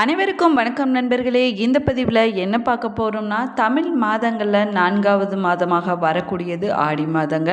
அனைவருக்கும் வணக்கம் நண்பர்களே. இந்த பதிவில் என்ன பார்க்க போகிறோம்னா தமிழ் மாதங்களில் நான்காவது மாதமாக வரக்கூடியது ஆடி மாதங்க.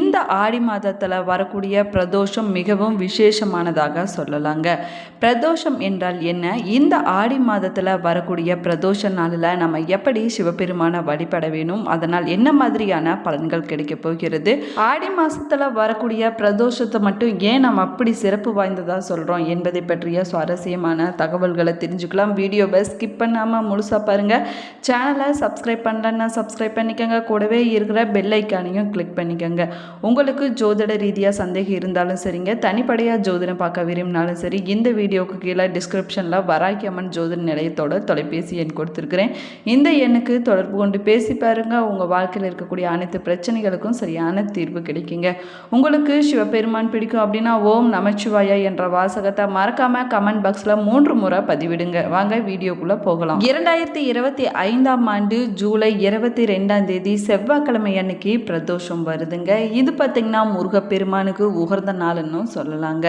இந்த ஆடி மாதத்தில் வரக்கூடிய பிரதோஷம் மிகவும் விசேஷமானதாக சொல்லலாங்க. பிரதோஷம் என்றால் என்ன? இந்த ஆடி மாதத்தில் வரக்கூடிய பிரதோஷ நாளில் நம்ம எப்படி சிவபெருமானை வழிபட வேணும்? அதனால் என்ன மாதிரியான பலன்கள் கிடைக்க போகிறது? ஆடி மாதத்தில் வரக்கூடிய பிரதோஷத்தை மட்டும் ஏன் நம்ம அப்படி சிறப்பு வாய்ந்ததாக சொல்கிறோம் என்பதை பற்றிய சுவாரஸ்யமான தகவல்களை தெரிஞ்சுக்கலாம். வீடியோவை ஸ்கிப் பண்ணாமல் முழுசாக பாருங்கள் சேனலை சப்ஸ்கிரைப் பண்ணலன்னா சப்ஸ்கிரைப் பண்ணிக்கோங்க. கூடவே இருக்கிற பெல் ஐக்கானையும் கிளிக் பண்ணிக்கோங்க. உங்களுக்கு ஜோதிட ரீதியாக சந்தேகம் இருந்தாலும் சரிங்க. தனிப்படையாக ஜோதிடம் பார்க்க விரும்பினாலும் சரி இந்த வீடியோவுக்கு கீழே டிஸ்கிரிப்ஷனில் வராக்கி அம்மன் ஜோதிட நிலையத்தோட தொலைபேசி எண் கொடுத்துருக்குறேன். இந்த எண்ணுக்கு தொடர்பு கொண்டு பேசி பாருங்கள் உங்கள் வாழ்க்கையில் இருக்கக்கூடிய அனைத்து பிரச்சனைகளுக்கும் சரியான தீர்வு கிடைக்குங்க. உங்களுக்கு சிவபெருமான் பிடிக்கும் அப்படின்னா ஓம் நமச்சிவாயா என்ற வாசகத்தை மறக்காமல் கமெண்ட் பாக்ஸில் மூன்று முறை பதிவு விடுங்க. வாங்க வீடியோக்குள்ளே போகலாம். இரண்டாயிரத்தி இருபத்தி ஐந்தாம் ஆண்டு ஜூலை இருபத்தி ரெண்டாம் தேதி செவ்வாய்க்கிழமை அன்னைக்கு பிரதோஷம் வருதுங்க. இது பார்த்தீங்கன்னா முருகப்பெருமானுக்கு உகர்ந்த நாளுன்னு சொல்லலாங்க.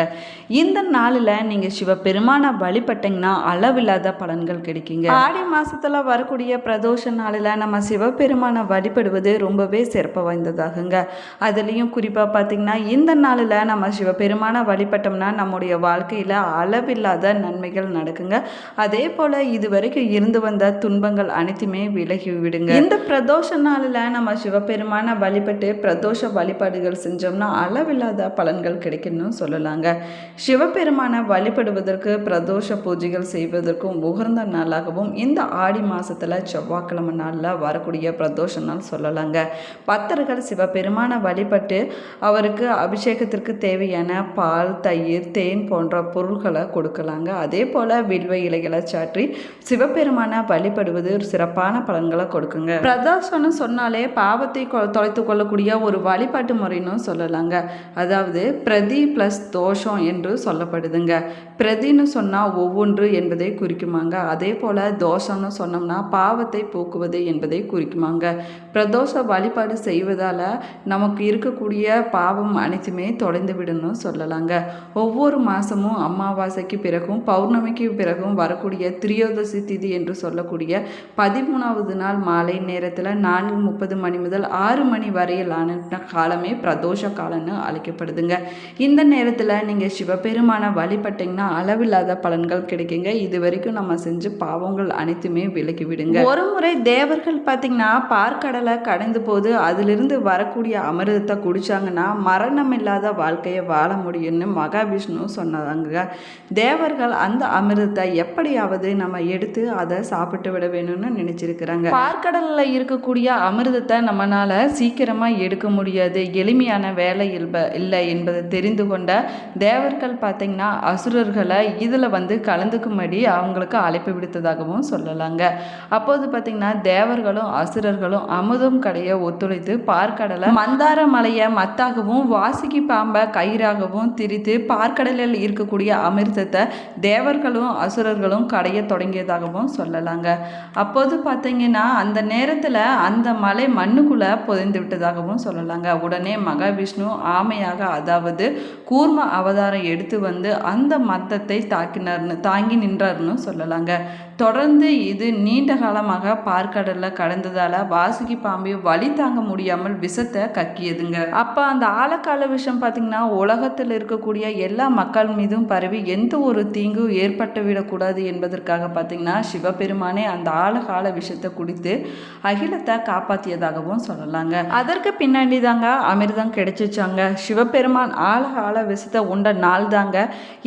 இந்த நாளில் நீங்கள் சிவபெருமானை வழிபட்டீங்கன்னா அளவில்லாத பலன்கள் கிடைக்குங்க. ஆடி மாசத்துல வரக்கூடிய பிரதோஷ நாளில் நம்ம சிவபெருமானை வழிபடுவது ரொம்பவே சிறப்பு வாய்ந்ததாகுங்க. அதுலேயும் குறிப்பாக பார்த்தீங்கன்னா இந்த நாளில் நம்ம சிவபெருமானை வழிபட்டோம்னா நம்முடைய வாழ்க்கையில் அளவில்லாத நன்மைகள் நடக்குங்க. அதே போல் இதுவரைக்கும் இருந்து வந்த துன்பங்கள் அனைத்துமே விலகி விடுங்க. இந்த பிரதோஷ நாளில் நம்ம சிவபெருமானை வழிபட்டு பிரதோஷ வழிபாடுகள் செஞ்சோம்னா அளவில்லாத பலன்கள் கிடைக்கும்னு சொல்லலாங்க. சிவபெருமானை வழிபடுவதற்கு பிரதோஷ பூஜைகள் செய்வதற்கும் உகர்ந்த நாளாகவும் இந்த ஆடி மாசத்துல செவ்வாய்க்கிழமை நாளில் வரக்கூடிய பிரதோஷ நாள் சொல்லலாங்க. பக்தர்கள் சிவபெருமானை வழிபட்டு அவருக்கு அபிஷேகத்திற்கு தேவையான பால் தயிர் தேன் போன்ற பொருட்களை கொடுக்கலாங்க. அதே போல் வில்வ இலைகளை சாற்றி சிவபெருமானை வழிபடுவது ஒரு சிறப்பான பலன்களை கொடுக்குங்க. பிரதோஷம்னு சொன்னாலே பாவத்தை கொ- தொலைத்து கொள்ளக்கூடிய ஒரு வழிபாட்டு முறைன்னு சொல்லலாங்க. அதாவது பிரதி ப்ளஸ் தோஷம் என்று சொல்லப்படுதுங்க. பிரதின்னு சொன்னால் ஒவ்வொன்று என்பதை குறிக்குமாங்க. அதே போல் தோஷம்னு சொன்னோம்னா பாவத்தை போக்குவது என்பதை குறிக்குமாங்க. பிரதோஷ வழிபாடு செய்வதால் நமக்கு இருக்கக்கூடிய பாவம் அனைத்துமே தொலைந்து விடணும் சொல்லலாங்க. ஒவ்வொரு மாதமும் அமாவாசைக்கு பிறகும் பௌர்ணமிக்கு பிறகும் வரக்கூடிய திரியோதசி திதி என்று சொல்லக்கூடிய பதிமூணாவது நாள் மாலை நேரத்தில் நான்கு முப்பது மணி முதல் ஆறு மணி வரையிலான காலமே பிரதோஷ காலம்னு அழைக்கப்படுதுங்க. இந்த நேரத்தில் நீங்கள் சிவபெருமானை வழிபட்டீங்கன்னா அளவில்லாத பலன்கள் கிடைக்குங்க. இது வரைக்கும் நம்ம செஞ்சு பாவங்கள் அனைத்துமே விலக்கி விடுங்க. ஒரு முறை தேவர்கள் பார்த்தீங்கன்னா பார்க்கடலை கடந்து போது அதிலிருந்து வரக்கூடிய அமிர்தத்தை குடிச்சாங்கன்னா மரணம் இல்லாத வாழ்க்கையை வாழ முடியும்னு மகாவிஷ்ணு சொன்னதாங்க தேவர்கள் அந்த அமிர்தத்தை எப்படியாவது நம்ம எடுத்து அதை சாப்பிட்டு விட வேணும்னு நினைச்சிருக்கிறாங்க. பார்க்கடலில் இருக்கக்கூடிய அமிர்தத்தை நம்மளால சீக்கிரமா எடுக்க முடியாது. எளிமையான வேலை இல்ப இல்லை என்பதை தெரிந்து கொண்ட தேவர்கள் பார்த்தீங்கன்னா அசுரர்களை இதில் வந்து கலந்துக்கும்படி அவங்களுக்கு அழைப்பு விடுத்ததாகவும் சொல்லலாங்க. அப்போது பார்த்தீங்கன்னா தேவர்களும் அசுரர்களும் அமுதம் கடைய ஒத்துழைத்து பார்க்கடலை மந்தார மலையை மத்தாகவும் வாசுகி பாம்பை கயிறாகவும் திரித்து பார்க்கடலில் இருக்கக்கூடிய அமிர்தத்தை தேவர்களும் அசுரர்களும் கடைய தொடங்கியதாகவும் சொல்லலாங்க. அப்போது பார்த்தீங்கன்னா அந்த நேரத்தில் அந்த மலை மண்ணுக்குள்ளே புதைந்து விட்டதாகவும் சொல்லலாங்க. உடனே மகாவிஷ்ணு ஆமையாக அதாவது கூர்ம அவதாரம் எடுத்து வந்து அந்த மத்தத்தை தாக்கினார்னு தாங்கி நின்றார்னு சொல்லலாங்க. தொடர்ந்து இது நீண்ட காலமாக பார்க்கடலில் கடந்ததால வாசுகி பாம்பு வலி தாங்க முடியாமல் விஷத்தை கக்கியதுங்க. அப்போ அந்த ஆழக்கால விஷம் பார்த்திங்கன்னா உலகத்தில் இருக்கக்கூடிய எல்லா மக்கள் மீதும் பரவி எந்த ஒரு தீங்கும் ஏற்பட்டு விடக்கூடாது என்பதற்காக பார்த்தீங்கன்னா சிவபெருமானே அந்த ஆழகால விஷத்தை குடித்து அகிலத்தை காப்பாற்றியதாகவும் சொல்லலாங்க. அதற்கு பின்னாடி தாங்க அமிர்தம் கிடைச்சிச்சாங்க. சிவபெருமான் ஆழகால விஷத்தை உண்ட நாள் தாங்க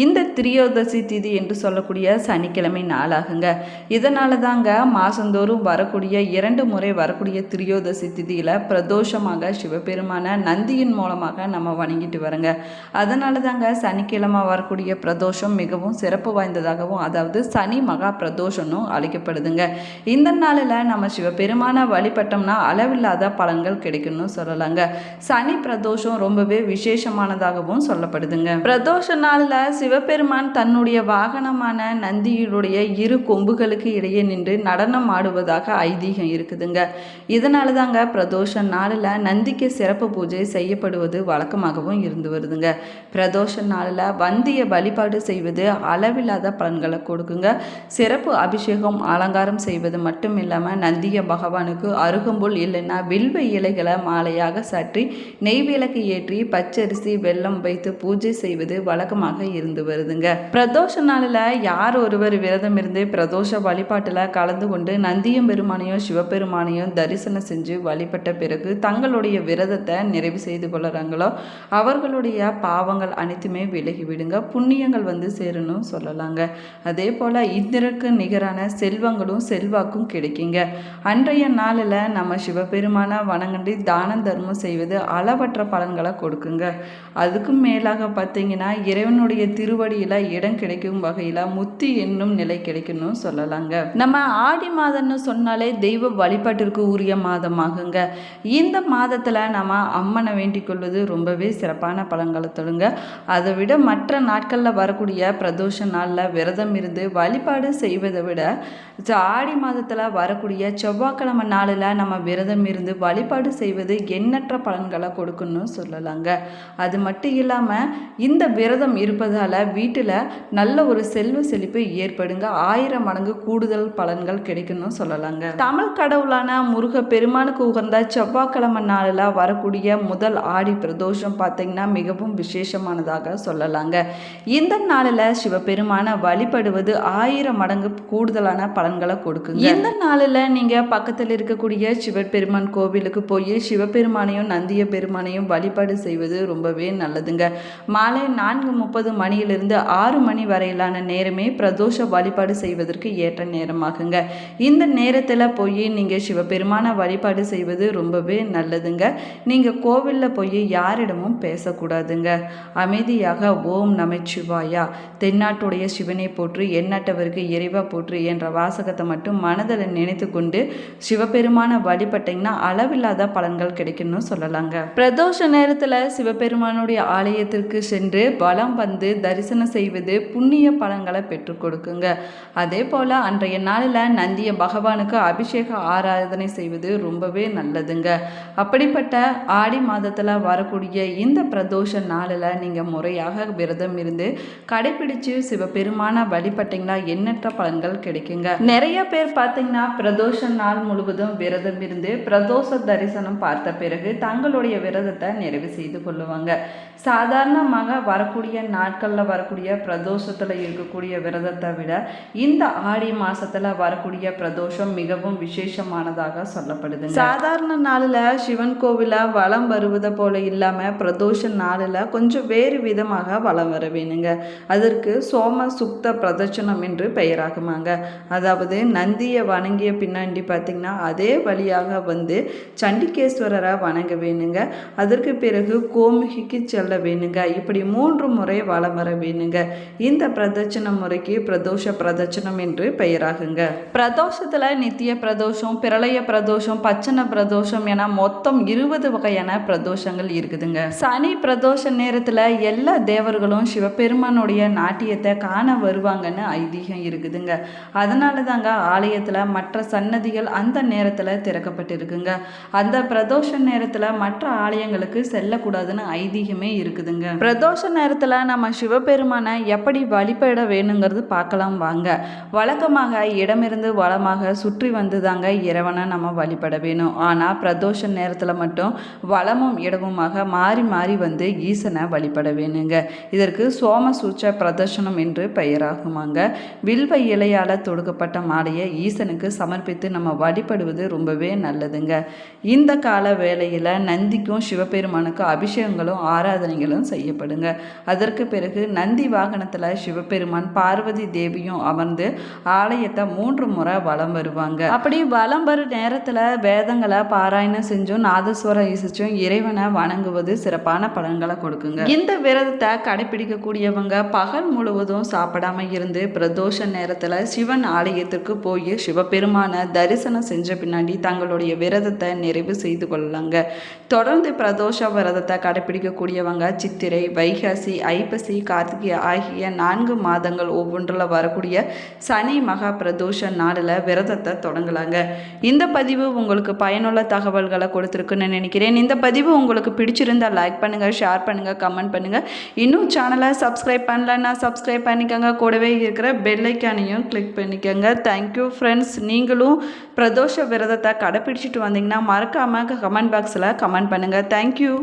இந்த திரியோதசி திதி என்று சொல்லக்கூடிய சனிக்கிழமை நாளாகுங்க. இதனால தாங்க மாசந்தோறும் வரக்கூடிய இரண்டு முறை வரக்கூடிய திரியோதசி திதியில் பிரதோஷமாக சிவபெருமான நந்தியின் மூலமாக நம்ம வணங்கிட்டு வரோங்க. அதனால தாங்க சனிக்கிழமை வரக்கூடிய பிரதோஷம் மிகவும் சிறப்பு வாய்ந்ததாகவும் அதாவது சனி மகா பிரதோஷம்னும் அழைக்கப்படுதுங்க. இந்த நாளில் நம்ம சிவபெருமான வழிபட்டோம்னா அளவில்லாத பலன்கள் கிடைக்கும்னு சொல்லலாங்க. சனி பிரதோஷம் ரொம்பவே விசேஷமானதாகவும் சொல்லப்படுதுங்க. பிரதோஷ நாளில் சிவபெருமான் தன்னுடைய வாகனமான நந்தியினுடைய இரு கொம்பு கொம்புகளுக்கு இடையே நின்று நடனம் ஆடுவதாக ஐதீகம் இருக்குதுங்க. இதனால தாங்க பிரதோஷ நாளில் நந்திக்கு சிறப்பு பூஜை செய்யப்படுவது வழக்கமாகவும் இருந்து வருதுங்க. பிரதோஷ நாளில் வந்திய வழிபாடு செய்வது அளவில்லாத பலன்களை கொடுக்குங்க. சிறப்பு அபிஷேகம் அலங்காரம் செய்வது மட்டும் இல்லாமல் நந்திய பகவானுக்கு அருகம்புல் இல்லைன்னா வில்வ இலைகளை மாலையாக சாற்றி நெய் விளக்கு ஏற்றி பச்சரிசி வெல்லம் வைத்து பூஜை செய்வது வழக்கமாக இருந்து வருதுங்க. பிரதோஷ நாளில் யார் ஒருவர் விரதம் இருந்து பிரதோஷ வழிபாட்டில் கலந்து கொண்டு நந்தியம் பெருமானையும் சிவபெருமானையும் தரிசனம் செஞ்சு வழிபட்ட பிறகு தங்களுடைய விரதத்தை நிறைவு செய்து கொள்ளுறாங்களோ அவர்களுடைய பாவங்கள் அனைத்துமே விலகி விடுங்க. புண்ணியங்கள் வந்து சேரணும் சொல்லலாங்க. அதே போல் இந்திரக்கு நிகரான செல்வங்களும் செல்வாக்கும் கிடைக்குங்க. அன்றைய நாளில் நம்ம சிவபெருமான வணங்கண்டி தானம் தர்மம் செய்வது அளவற்ற பலன்களை கொடுக்குங்க. அதுக்கும் மேலாக பார்த்தீங்கன்னா இறைவனுடைய திருவடியில் இடம் கிடைக்கும் வகையில் முத்தி என்னும் நிலை கிடைக்கணும் சொல்லலாங்க. நம்ம ஆடி மாதம்னு சொன்னாலே தெய்வ வழிபாட்டிற்கு உரிய மாதமாகுங்க. இந்த மாதத்தில் நம்ம அம்மனை வேண்டிக் கொள்வது ரொம்பவே சிறப்பான பலன்களை தொடுங்க அதை விட மற்ற நாட்களில் வரக்கூடிய பிரதோஷ நாளில் விரதம் இருந்து வழிபாடு செய்வதை விட ஆடி மாதத்தில் வரக்கூடிய செவ்வாய்க்கிழமை நாளில் நம்ம விரதம் இருந்து வழிபாடு செய்வது எண்ணற்ற பலன்களை கொடுக்கணும்னு சொல்லலாங்க. அது மட்டும் இல்லாமல் இந்த விரதம் இருப்பதால் வீட்டில் நல்ல ஒரு செல்வ செழிப்பு ஏற்படுங்க. ஆயிரம் மடங்கு கூடுதல் பலன்கள் கிடைக்கும்னு சொல்லலாங்க. தமிழ் கடவுளான முருக பெருமானுக்கு உகந்த செவ்வாய்க்கிழமை நாளில் வரக்கூடிய முதல் ஆடி பிரதோஷம் பார்த்தீங்கன்னா மிகவும் விசேஷமானதாக சொல்லலாங்க. இந்த நாளில் சிவபெருமானை வழிபடுவது ஆயிரம் மடங்கு கூடுதலான பலன்களை கொடுக்குங்க. இந்த நாளில் நீங்கள் பக்கத்தில் இருக்கக்கூடிய சிவபெருமான் கோவிலுக்கு போய் சிவபெருமானையும் நந்திய பெருமானையும் வழிபாடு செய்வது ரொம்பவே நல்லதுங்க. மாலை நான்கு முப்பது மணியிலிருந்து ஆறு மணி வரையிலான நேரமே பிரதோஷ வழிபாடு செய்வதற்கு ஏற்ற நேரமாகுங்க. இந்த நேரத்தில் போய் நீங்கள் சிவபெருமான வழிபாடு செய்வது ரொம்பவே நல்லதுங்க. நீங்கள் கோவிலில் போய் யாரிடமும் பேசக்கூடாதுங்க. அமைதியாக ஓம் நமச்சிவாயா. தென்னாட்டுடைய சிவனை போற்று எண்ணாட்டவருக்கு இறைவா போற்று என்ற வாசகத்தை மட்டும் மனதில் நினைத்து கொண்டு சிவபெருமான வழிபட்டீங்கன்னா அளவில்லாத பலன்கள் கிடைக்கும்னு சொல்லலாங்க. பிரதோஷ நேரத்தில் சிவபெருமானுடைய ஆலயத்திற்கு சென்று வலம் வந்து தரிசனம் செய்வது புண்ணிய பலன்களை பெற்றுக் கொடுக்குங்க. அதே போல் அன்றைய நாளில் நந்தியை பகவானுக்கு அபிஷேக ஆராதனை செய்வது ரொம்பவே நல்லதுங்க. அப்படிப்பட்ட ஆடி மாதத்தில் வரக்கூடிய இந்த பிரதோஷ நாளில் நீங்கள் முறையாக விரதம் இருந்து கடைபிடிச்சு சிவபெருமான வழிபட்டீங்கன்னா எண்ணற்ற பலன்கள் கிடைக்குங்க. நிறைய பேர் பார்த்தீங்கன்னா பிரதோஷ நாள் முழுவதும் விரதம் இருந்து பிரதோஷ தரிசனம் பார்த்த பிறகு தங்களுடைய விரதத்தை நிறைவு செய்து கொள்ளுவாங்க. சாதாரணமாக வரக்கூடிய நாட்களில் வரக்கூடிய பிரதோஷத்தில் இருக்கக்கூடிய விரதத்தை விட இந்த ஆடி மாதத்தில் வரக்கூடிய பிரதோஷம் மிகவும் விசேஷமானதாக சொல்லப்படுது சாதாரண நாளில் சிவன் கோவில வலம் வருவதை போல இல்லாமல் பிரதோஷ நாளில் கொஞ்சம் வேறு விதமாக வலம் வர வேணுங்க அதற்கு சோம சுக்த பிரதட்சணம் என்று பெயராகுமாங்க. அதாவது நந்தியை வணங்கிய பின்னாடி பார்த்திங்கன்னா அதே வழியாக வந்து சண்டிகேஸ்வரரை வணங்க வேணுங்க அதற்கு பிறகு கோமுகிக்கு செல்ல வேணுங்க. இப்படி மூன்று முறை வலம் வர வேணுங்க. இந்த பிரதட்சண முறைக்கு பிரதோஷ பிரதட்சணம் என்று பெயராகுங்க. பிரதோஷத்தில் நித்திய பிரதோஷம் பிரளய பிரதோஷம் பச்சன பிரதோஷம் என மொத்தம் இருபது வகையான பிரதோஷங்கள் இருக்குதுங்க. சனி பிரதோஷ நேரத்தில் எல்லா தேவர்களும் சிவபெருமானுடைய நாட்டியத்தை காண வருவாங்கன்னு ஐதீகம் இருக்குதுங்க. அதனால தாங்க ஆலயத்தில் மற்ற சன்னதிகள் அந்த நேரத்தில் திறக்கப்பட்டிருக்குங்க. அந்த பிரதோஷ நேரத்தில் மற்ற ஆலயங்களுக்கு செல்லக்கூடாதுன்னு ஐதீகமே இருக்குதுங்க. பிரதோஷ நேரத்தில் நம்ம சிவபெருமானை எப்படி வழிபட வேணுங்கிறது பார்க்கலாம் வாங்க. வழக்கமாக இடமிருந்து வளமாக சுற்றி வந்து தாங்க இறைவனை நம்ம வழிபட வேணும். ஆனால் பிரதோஷ நேரத்தில் மட்டும் வளமும் இடமுமாக மாறி மாறி வந்து ஈசனை வழிபட வேணுங்க. இதற்கு சோமசூச்ச பிரதர்ஷனம் என்று பெயராகுமாங்க. வில்வ இலையால் தொடுக்கப்பட்ட மாலையை ஈசனுக்கு சமர்ப்பித்து நம்ம வழிபடுவது ரொம்பவே நல்லதுங்க. இந்த கால வேளையில் நந்திக்கும் சிவபெருமானுக்கும் அபிஷேகங்களும் ஆராதனை ஆராதனைகளும் செய்யப்படுங்க. அதற்கு பிறகு நந்தி வாகனத்தில் சிவபெருமான் பார்வதி தேவியும் அமர்ந்து ஆலயத்தை மூன்று முறை வலம் வருவாங்க. அப்படி வலம் வரும் நேரத்தில் வேதங்களை பாராயணம் செஞ்சும் நாதஸ்வரம் இசைச்சும் இறைவனை வணங்குவது சிறப்பான பலன்களை கொடுக்குங்க. இந்த விரதத்தை கடைபிடிக்கக்கூடியவங்க பகல் முழுவதும் சாப்பிடாம இருந்து பிரதோஷ நேரத்தில் சிவன் ஆலயத்திற்கு போய் சிவபெருமான தரிசனம் செஞ்ச பின்னாடி தங்களுடைய விரதத்தை நிறைவு செய்து கொள்ளலாங்க. தொடர்ந்து பிரதோஷ விரதத்தை கடைபிடிக்கக்கூடியவங்க சித்திரை வைகாசி ஐப்பசி கார்த்திகை ஆகிய நான்கு மாதங்கள் ஒவ்வொன்றில் வரக்கூடிய சனி மகா பிரதோஷ நாளில் விரதத்தை தொடங்கலாங்க. இந்த பதிவு உங்களுக்கு பயனுள்ள தகவல்களை கொடுத்துருக்குன்னு நினைக்கிறேன். இந்த பதிவு உங்களுக்கு பிடிச்சிருந்தா லைக் பண்ணுங்கள் ஷேர் பண்ணுங்கள் கமெண்ட் பண்ணுங்கள் இன்னும் சேனலை சப்ஸ்கிரைப் பண்ணலன்னா சப்ஸ்கிரைப் பண்ணிக்கோங்க. கூடவே கூடவே இருக்கிற பெல்லைக்கானையும் கிளிக் பண்ணிக்கோங்க. தேங்க்யூ ஃப்ரெண்ட்ஸ் நீங்களும் பிரதோஷ விரதத்தை கடைப்பிடிச்சிட்டு வந்தீங்கன்னா மறக்காமல் கமெண்ட் பாக்ஸில் கமெண்ட் பண்ணுங்கள் தேங்க்யூ